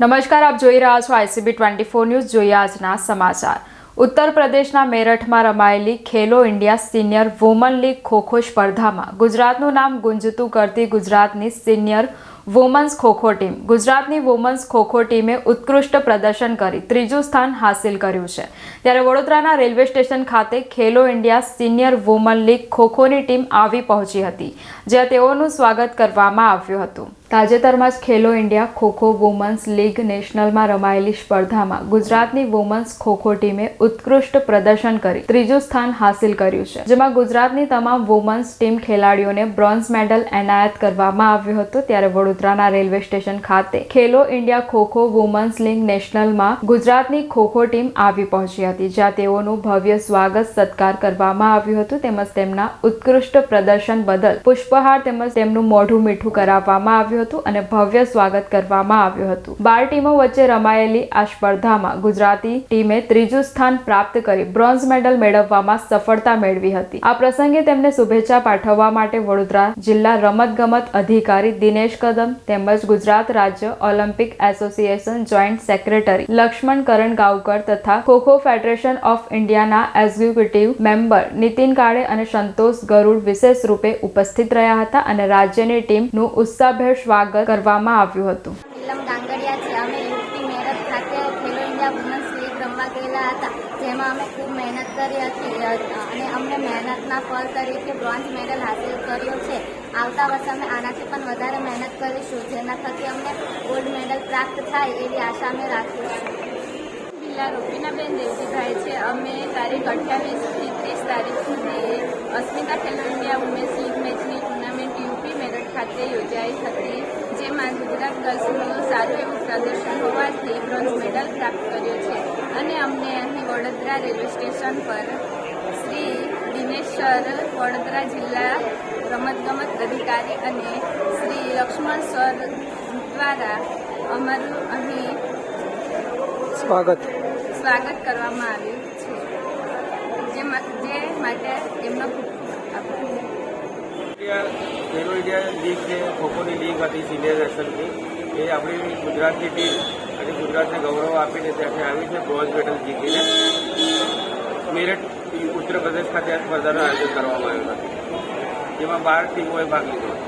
નમસ્કાર, આપ જોઈ રહ્યા છો આઈસીબી ટ્વેન્ટી ફોર ન્યૂઝ. જોઈએ આજના સમાચાર. ઉત્તર પ્રદેશના મેરઠમાં રમાયેલી Khelo India senior woman league kho-kho સ્પર્ધામાં ગુજરાતનું નામ ગુંજતું કરતી ગુજરાતની સિનિયર વુમન્સ ખોખો ટીમ ગુજરાતની વુમન્સ ખોખો ટીમે ઉત્કૃષ્ટ પ્રદર્શન કરી, ત્રીજું સ્થાન હાંસિલ કર્યું છે. ત્યારે વડોદરાના રેલવે સ્ટેશન ખાતે Khelo India senior woman league ખોખોની team આવી પહોંચી હતી, જ્યાં તેઓનું સ્વાગત કરવામાં આવ્યું હતું. તાજેતરમાં જ Khelo India kho-kho women's league નેશનલમાં રમાયેલી સ્પર્ધામાં ગુજરાતની વુમન્સ ખોખો ટીમે ઉત્કૃષ્ટ પ્રદર્શન કરી, ત્રીજું સ્થાન હાંસિલ કર્યું છે. જેમાં ગુજરાતની તમામ વુમન્સ ટીમ ખેલાડીઓને બ્રોન્ઝ મેડલ એનાયત કરવામાં આવ્યો હતો, ત્યારે વડોદરાના રેલવે સ્ટેશન ખાતે Khelo India kho-kho women's league નેશનલમાં ગુજરાતની ખોખો ટીમ આવી પહોંચી હતી, જ્યાં તેઓનું ભવ્ય સ્વાગત સત્કાર કરવામાં આવ્યું હતું. તેમજ તેમના ઉત્કૃષ્ટ પ્રદર્શન બદલ પુષ્પહાર તેમજ તેમનું મોઢું મીઠું કરાવવામાં આવ્યું હતું અને ભવ્ય સ્વાગત કરવામાં આવ્યું હતું. બાર ટીમો વચ્ચે રમાયેલી આ સ્પર્ધામાં ગુજરાતી ટીમે ત્રીજું સ્થાન પ્રાપ્ત કરી બ્રોન્ઝ મેડલ મેળવવામાં સફળતા મેળવી હતી. આ પ્રસંગે તેમને શુભેચ્છા પાઠવવા માટે વડોદરા જિલ્લા રમતગમત અધિકારી દિનેશ કદમ તેમજ ગુજરાત રાજ્ય Olympic association joint secretary Laxman Karan Gavkar તથા ખોખો ફેડરેશન ઓફ ઇન્ડિયાના એક્ઝિક્યુટિવ મેમ્બર નીતિન કાળે અને સંતોષ ગરુડ વિશેષ રૂપે ઉપસ્થિત રહ્યા હતા અને રાજ્યની ટીમનું ઉત્સાહભેર સ્વાગત કરવામાં આવ્યું હતું. અમે યુપી મેરઠ ખાતે ખેલો ઇન્ડિયા વુમન્સ લીગ રમવા ગયેલા હતા. જેમાં અમે ખૂબ મહેનત કરી હતી અને અમને મહેનતના ફળ તરીકે બ્રોન્ઝ મેડલ હાંસિલ કર્યો છે. આવતા વર્ષે અમે આનાથી પણ વધારે મહેનત કરીશું, જેના થકી અમને ગોલ્ડ મેડલ પ્રાપ્ત થાય એવી આશા અમે રાખીશું. જિલ્લા રૂપીનાબેન દેવજીભાઈ છે, અમે તારીખ અઠ્યાવીસથી ત્રીસ તારીખ સુધી Asmita Khelo India women's league મેચની ટુર્નામેન્ટ યુપી મેરઠ ખાતે યોજાઈ હતી, જેમાં ગુજરાત ગર્લ્સનું સારું એવું પ્રદર્શન હોવાથી બ્રોન્ઝ મેડલ પ્રાપ્ત કર્યો છે. અને અમને અહીં વડોદરા રેલવે સ્ટેશન પર શ્રી દિનેશ સર વડોદરા જિલ્લા રમતગમત અધિકારી અને શ્રી લક્ષ્મણ સર દ્વારા અમારું અહીં સ્વાગત. સ્વાગત કરવામાં આવ્યું છે. જે જે માટે એમનો ખૂબ ખૂબ આભાર ઇન્ડિયા ખેલો ઇન્ડિયા લીગ છે ખોખોની લીગ હતી સિનિયર નેશનલની એ આપણી ગુજરાતની ટીમ અને ગુજરાતને ગૌરવ આપીને ત્યાંથી આવી છે બ્રોન્ઝ મેડલ જીતીને. મેરઠ ઉત્તર પ્રદેશ ખાતે આ સ્પર્ધાનું આયોજન કરવામાં આવ્યું હતું. જેમાં બાર ટીમોએ ભાગ લીધો